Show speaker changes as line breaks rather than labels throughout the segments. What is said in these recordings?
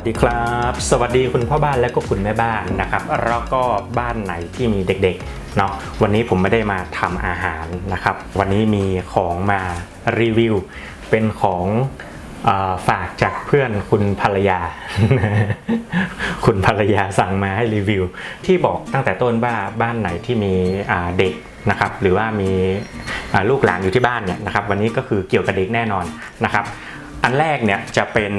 วัสดีครับ สวัสดีคุณพ่อบ้านและก็คุณแม่บ้านนะครับ แล้วก็บ้านไหนที่มีเด็กๆเนาะวันนี้ผมไม่ได้มาทำอาหารนะครับ วันนี้มีของมารีวิว เป็นของฝากจากเพื่อนคุณภรรยา คุณภรรยาสั่งมาให้รีวิว ที่บอกตั้งแต่ต้นว่าบ้านไหนที่มีเด็กนะครับ หรือว่ามีลูกหลานอยู่ที่บ้านเนี่ยนะครับ วันนี้ก็คือเกี่ยวกับเด็กแน่นอนนะครับ อันแรกเนี่ยจะเป็น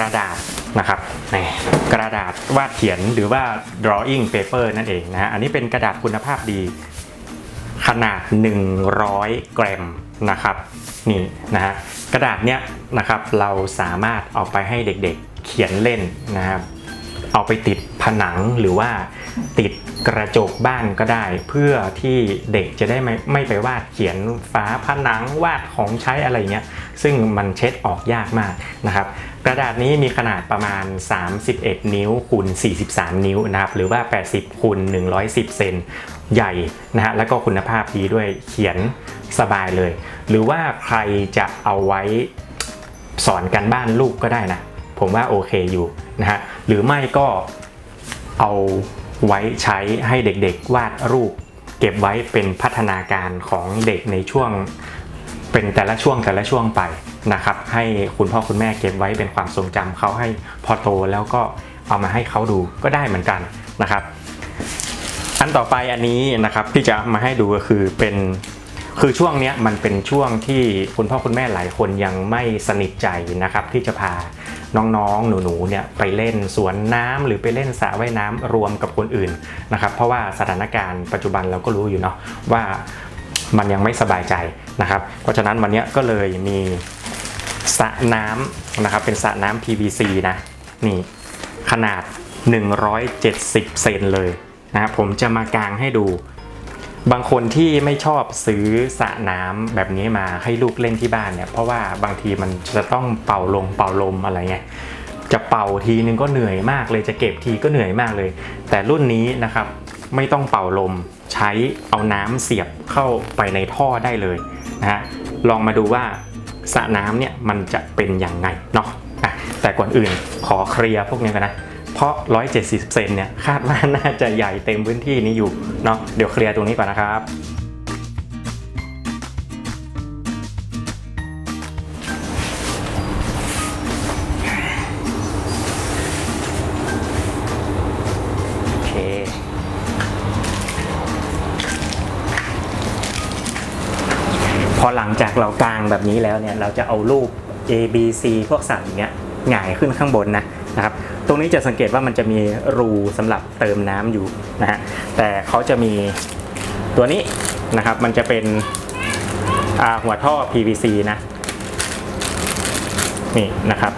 ระดาษนะครับนี่กระดาษวาดเขียนหรือว่า drawing paper นั่นเองนะฮะอันนี้เป็นกระดาษคุณภาพดี ขนาด 100 กรัมนะครับนี่นะฮะกระดาษเนี้ยนะครับเราสามารถเอาไปให้เด็กๆเขียนเล่นนะครับเอาไปติดผนังหรือว่า ติดกระจกบ้านก็ได้ เพื่อที่เด็กจะได้ไม่ไม่ไปวาดเขียนฝาผนังวาดของใช้อะไรเงี้ยซึ่งมันเช็ดออกยากมากนะครับกระดาษนี้มีขนาดประมาณ 31 นิ้วคูณ43 นิ้วนะครับหรือว่า 80คูณ110 เซนใหญ่นะฮะแล้วก็คุณภาพดีด้วยเขียนสบายเลย หรือว่าใครจะเอาไว้สอนกันบ้านลูกก็ได้นะ ผมว่าโอเคอยู่นะฮะหรือไม่ก็เอา ไว้ใช้ให้เด็กๆ วาดรูป เก็บไว้เป็นพัฒนาการของเด็กในช่วงเป็นแต่ละช่วงแต่ละช่วงไปนะครับ ให้คุณพ่อคุณแม่เก็บไว้เป็นความทรงจำเขาให้พอโตแล้วก็เอามาให้เขาดูก็ได้เหมือนกันนะครับ อันต่อไปอันนี้นะครับที่จะมาให้ดูก็คือเป็นคือช่วงนี้มันเป็นช่วงที่คุณพ่อคุณแม่หลายคนยังไม่สนิทใจนะครับ ที่จะพา น้องๆ หนูๆเนี่ยไปเล่นสวนน้ำหรือไปเล่นสระว่ายน้ำรวมกับคนอื่นนะครับเพราะว่าสถานการณ์ปัจจุบันเราก็รู้อยู่เนาะว่ามันยังไม่สบายใจนะครับ เพราะฉะนั้นวันนี้ก็เลยมีสระน้ำนะครับเป็นสระน้ำ PVC นะนี่ขนาด 170 เซนเลยนะครับผมจะมากางให้ดู บางคนที่ไม่ชอบซื้อสระน้ำแบบนี้มาให้ลูกเล่นที่บ้านเนี่ย เพราะว่าบางทีมันจะต้องเป่าลมเป่าลมอะไรเงี้ยจะเป่าทีนึงก็เหนื่อยมากเลยจะเก็บทีก็เหนื่อยมากเลย แต่รุ่นนี้นะครับไม่ต้องเป่าลมใช้เอาน้ำเสียบเข้าไปในท่อได้เลยนะฮะลองมาดูว่าสระน้ำเนี่ยมันจะเป็นยังไงเนาะอะแต่ก่อนอื่นขอเคลียร์พวกนี้กันนะ เพราะ 170 เซนเนี่ยคาดว่าน่าจะใหญ่เต็มพื้นที่นี้อยู่เนาะเดี๋ยวเคลียร์ตรงนี้ก่อนนะครับโอเคพอหลังจากเรากางแบบนี้แล้วเนี่ย เราจะเอารูป A B C พวกสัตว์อย่างเงี้ยหงายขึ้นข้างบนนะ นะครับตรงนี้จะสังเกตว่ามันจะมีรูสำหรับเติมน้ำอยู่นะฮะแต่เขาจะมีตัวนี้นะครับมันจะเป็นหัวท่อ PVC นะนี่นะครับ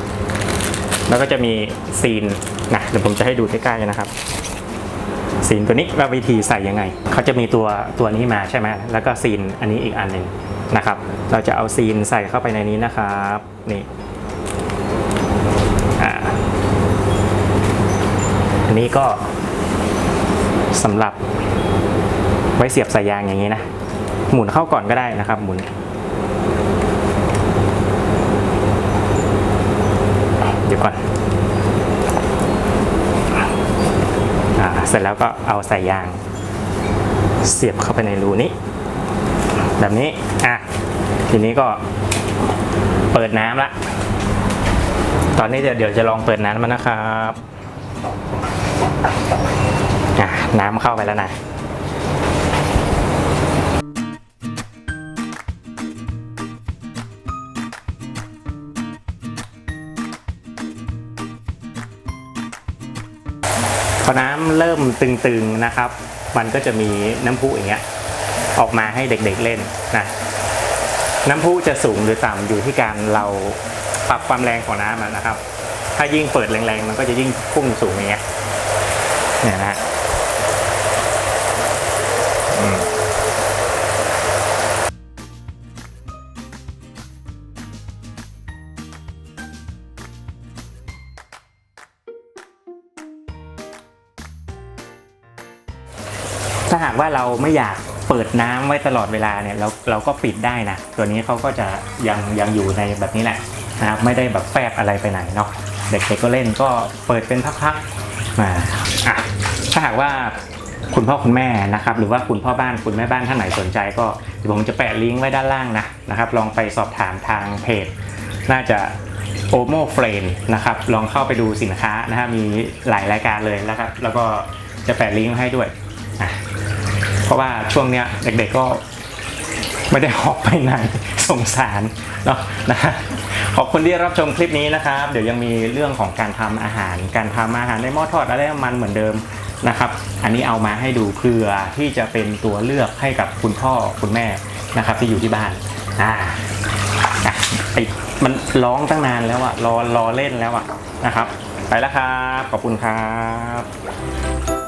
แล้วก็จะมีซีนนะเดี๋ยวผมจะให้ดูใกล้ๆนะครับซีนตัวนี้ว่าวิธีใส่ยังไงเขาจะมีตัวตัวนี้มาใช่ไหมแล้วก็ซีนอันนี้อีกอันหนึ่งนะครับ เราจะเอาซีนใส่เข้าไปในนี้นะครับนี่ อันนี้ก็สำหรับไว้เสียบสายยางอย่างนี้นะ หมุนเข้าก่อนก็ได้นะครับ หมุน เดี๋ยวก่อนอเสร็จแล้วก็เอาใส่ยาง เสียบเข้าไปในรูนี้ แบบนี้ อะ ทีนี้ก็เปิดน้ำละ ตอนนี้เดี๋ยวจะลองเปิดน้ำมันนะครับ น้ำเข้าไปแล้วนะพอน้ำเริ่มตึงๆนะครับ มันก็จะมีน้ำพุอย่างเงี้ยออกมาให้เด็กๆเล่นนะน้ำพุจะสูงหรือต่ำอยู่ที่การเราปรับความแรงของน้ำนะครับ ถ้ายิ่งเปิดแรงๆ มันก็จะยิ่งพุ่งสูงอย่างเงี้ย เนี่ยนะฮะถ้าหากว่าเราไม่อยากเปิดน้ำไว้ตลอดเวลาเนี่ยเราเราก็ปิดได้นะ ตัวนี้เขาก็จะยังยังอยู่ในแบบนี้แหละนะครับไม่ได้แบบแฟบอะไรไปไหนเนาะเด็กๆก็เล่นก็เปิดเป็นพักๆ มาอะถ้าหากว่าคุณพ่อคุณแม่นะครับ หรือว่าคุณพ่อบ้านคุณแม่บ้านท่านไหนสนใจ ก็เดี๋ยวผมจะแปะลิงก์ไว้ด้านล่างนะนะครับ ลองไปสอบถามทางเพจ น่าจะโอโมเฟรนนะครับ ลองเข้าไปดูสินค้านะฮะมีหลายรายการเลยนะครับ แล้วก็จะแปะลิงก์ให้ด้วยอะเพราะว่าช่วงเนี้ยเด็กๆก็ไม่ได้ออกไปไหนสงสารเนาะนะ ขอบคุณที่รับชมคลิปนี้นะครับ เดี๋ยวยังมีเรื่องของการทำอาหาร การทำอาหารในหม้อทอดอะไรน้ำมันเหมือนเดิมนะครับ อันนี้เอามาให้ดูเพื่อที่จะเป็นตัวเลือกให้กับคุณพ่อคุณแม่นะครับ ที่อยู่ที่บ้านอ่าอะไอมันร้องตั้งนานแล้วอะรอรอเล่นแล้วอะนะครับ ไปแล้วครับ ขอบคุณครับ